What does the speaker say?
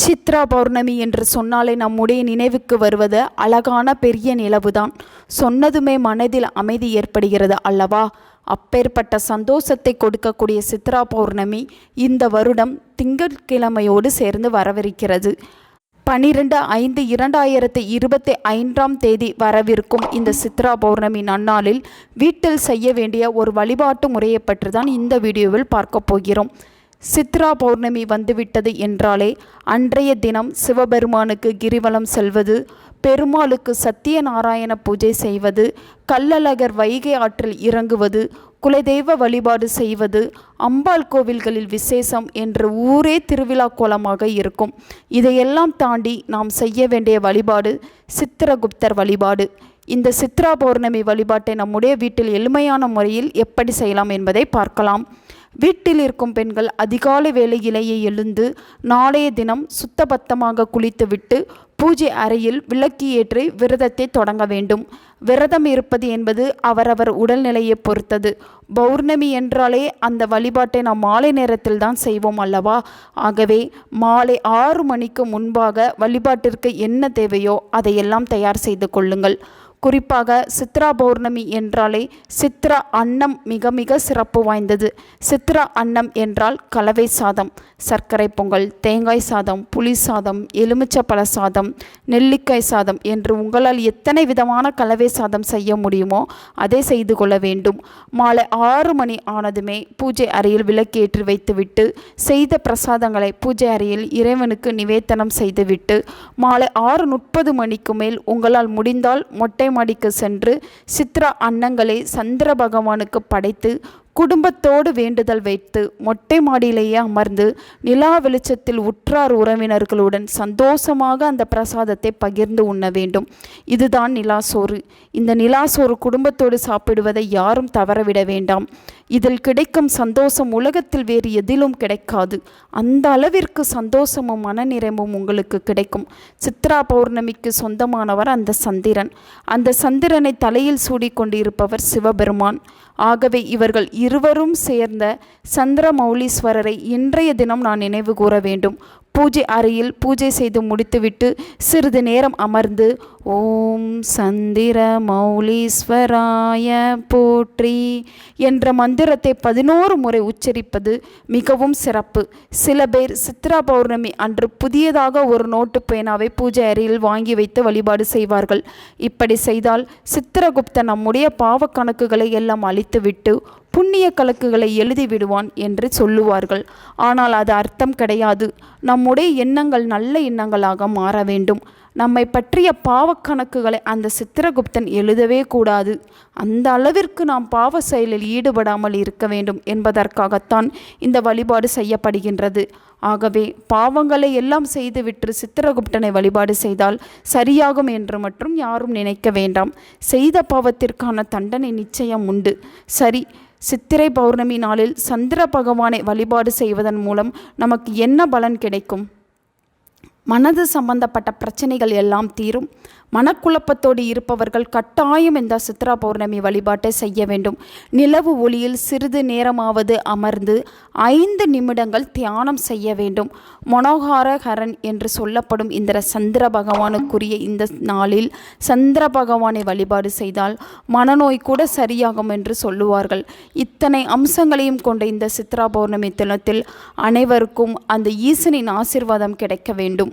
சித்ரா பௌர்ணமி என்று சொன்னாலே நம்முடைய நினைவுக்கு வருவது அழகான பெரிய நிலவுதான். சொன்னதுமே மனதில் அமைதி ஏற்படுகிறது அல்லவா? அப்பேற்பட்ட சந்தோஷத்தை கொடுக்கக்கூடிய சித்ரா பௌர்ணமி இந்த வருடம் திங்கட்கிழமையோடு சேர்ந்து வரவிருக்கிறது. பனிரெண்டு ஐந்து இரண்டாயிரத்து இருபத்தி ஐந்தாம் தேதி வரவிருக்கும் இந்த சித்ரா பௌர்ணமி நன்னாளில் வீட்டில் செய்ய வேண்டிய ஒரு வழிபாட்டு முறையை பற்றி தான் இந்த வீடியோவில் பார்க்க போகிறோம். சித்ரா பௌர்ணமி வந்துவிட்டது என்றாலே அன்றைய தினம் சிவபெருமானுக்கு கிரிவலம் செல்வது பெருமாளுக்கு சத்தியநாராயண பூஜை செய்வது கள்ளழகர் வைகை ஆற்றில் இறங்குவது குலதெய்வ வழிபாடு செய்வது அம்பாள் கோவில்களில் விசேஷம் என்று ஊரே திருவிழா கோலமாக இருக்கும். இதையெல்லாம் தாண்டி நாம் செய்ய வேண்டிய வழிபாடு சித்திரகுப்தர் வழிபாடு. இந்த சித்ரா பௌர்ணமி வழிபாட்டை நம்முடைய வீட்டில் எளிமையான முறையில் எப்படி செய்யலாம் என்பதை பார்க்கலாம். வீட்டில் இருக்கும் பெண்கள் அதிகாலை வேளையிலேயே எழுந்து நாளைய தினம் சுத்தபத்தமாக குளித்துவிட்டு பூஜை அறையில் விளக்கு ஏற்றி விரதத்தை தொடங்க வேண்டும். விரதம் இருப்பது என்பது அவரவர் உடல்நிலையை பொறுத்தது. பௌர்ணமி என்றாலே அந்த வழிபாட்டை நாம் மாலை நேரத்தில் தான் செய்வோம் அல்லவா? ஆகவே மாலை ஆறு மணிக்கு முன்பாக வழிபாட்டிற்கு என்ன தேவையோ அதையெல்லாம் தயார் செய்து கொள்ளுங்கள். குறிப்பாக சித்ரா பௌர்ணமி என்றாலே சித்ரா அன்னம் மிக மிக சிறப்பு வாய்ந்தது. சித்ரா அன்னம் என்றால் கலவை சாதம் சர்க்கரை பொங்கல் தேங்காய் சாதம் புளி சாதம் எலுமிச்சப்பழ சாதம் நெல்லிக்காய் சாதம் என்று உங்களால் எத்தனை விதமான கலவை சாதம் செய்ய முடியுமோ அதை செய்து கொள்ள வேண்டும். மாலை ஆறு மணி ஆனதுமே பூஜை அறையில் விளக்கேற்றி வைத்துவிட்டு செய்த பிரசாதங்களை பூஜை அறையில் இறைவனுக்கு நிவேத்தனம் செய்துவிட்டு மாலை ஆறு முப்பது மணிக்கு மேல் உங்களால் முடிந்தால் மொட்டை மாடிக்கு சென்று சித்ரா அன்னங்களை சந்திர பகவானுக்கு படைத்து குடும்பத்தோடு வேண்டுதல் வைத்து மொட்டை மாடியிலேயே அமர்ந்து நிலா வெளிச்சத்தில் உற்றார் உறவினர்களுடன் சந்தோஷமாக அந்த பிரசாதத்தை பகிர்ந்து உண்ண வேண்டும். இதுதான் நிலாசோறு இந்த நிலாசோறு குடும்பத்தோடு சாப்பிடுவதை யாரும் தவறவிட வேண்டாம். இதில் கிடைக்கும் சந்தோஷம் உலகத்தில் வேறு எதிலும் கிடைக்காது. அந்த அளவிற்கு சந்தோஷமும் மனநிறைவும் உங்களுக்கு கிடைக்கும். சித்ரா பௌர்ணமிக்கு சொந்தமானவர் அந்த சந்திரன். அந்த சந்திரனை தலையில் சூடிக்கொண்டிருப்பவர் சிவபெருமான். ஆகவே இவர்கள் இருவரும் சேர்ந்த சந்திரமௌலீஸ்வரரை இன்றைய தினம் நான் நினைவு கூற வேண்டும். பூஜை அறையில் பூஜை செய்து முடித்துவிட்டு சிறிது நேரம் அமர்ந்து ஓம் சந்திர மௌலீஸ்வராய போற்றி என்ற மந்திரத்தை பதினோரு முறை உச்சரிப்பது மிகவும் சிறப்பு. சில பேர் சித்ரா பௌர்ணமி அன்று புதியதாக ஒரு நோட்டு பேனாவை பூஜை அறையில் வாங்கி வைத்து வழிபாடு செய்வார்கள். இப்படி செய்தால் சித்திரகுப்தன் நம்முடைய பாவக்கணக்குகளை எல்லாம் அழித்துவிட்டு புண்ணிய கலக்குகளை எழுதி விடுவான் என்று சொல்லுவார்கள். ஆனால் அது அர்த்தம் கிடையாது. நம்முடைய எண்ணங்கள் நல்ல எண்ணங்களாக மாற வேண்டும். நம்மை பற்றிய பாவக்கணக்குகளை அந்த சித்திரகுப்தன் எழுதவே கூடாது. அந்த அளவிற்கு நாம் பாவ செயலில் ஈடுபடாமல் இருக்க வேண்டும் என்பதற்காகத்தான் இந்த வழிபாடு செய்யப்படுகின்றது. ஆகவே பாவங்களை எல்லாம் செய்துவிட்டு சித்திரகுப்தனை வழிபாடு செய்தால் சரியாகும் என்று மட்டும் யாரும் நினைக்க வேண்டாம். செய்த பாவத்திற்கான தண்டனை நிச்சயம் உண்டு. சரி சித்திரை பௌர்ணமி நாளில் சந்திர பகவானை வழிபாடு செய்வதன் மூலம் நமக்கு என்ன பலன் கிடைக்கும்? மனது சம்பந்தப்பட்ட பிரச்சனைகள் எல்லாம் தீரும். மனக்குழப்பத்தோடு இருப்பவர்கள் கட்டாயம் இந்த சித்ரா பௌர்ணமி வழிபாட்டை செய்ய வேண்டும். நிலவு ஒளியில் சிறிது நேரமாவது அமர்ந்து ஐந்து நிமிடங்கள் தியானம் செய்ய வேண்டும். மனோகாரஹரன் என்று சொல்லப்படும் இந்த சந்திர பகவானுக்குரிய இந்த நாளில் சந்திர பகவானை வழிபாடு செய்தால் மனநோய் கூட சரியாகும் என்று சொல்லுவார்கள். இத்தனை அம்சங்களையும் கொண்ட இந்த சித்ரா பௌர்ணமி தினத்தில் அனைவருக்கும் அந்த ஈசனின் ஆசிர்வாதம் கிடைக்க வேண்டும்.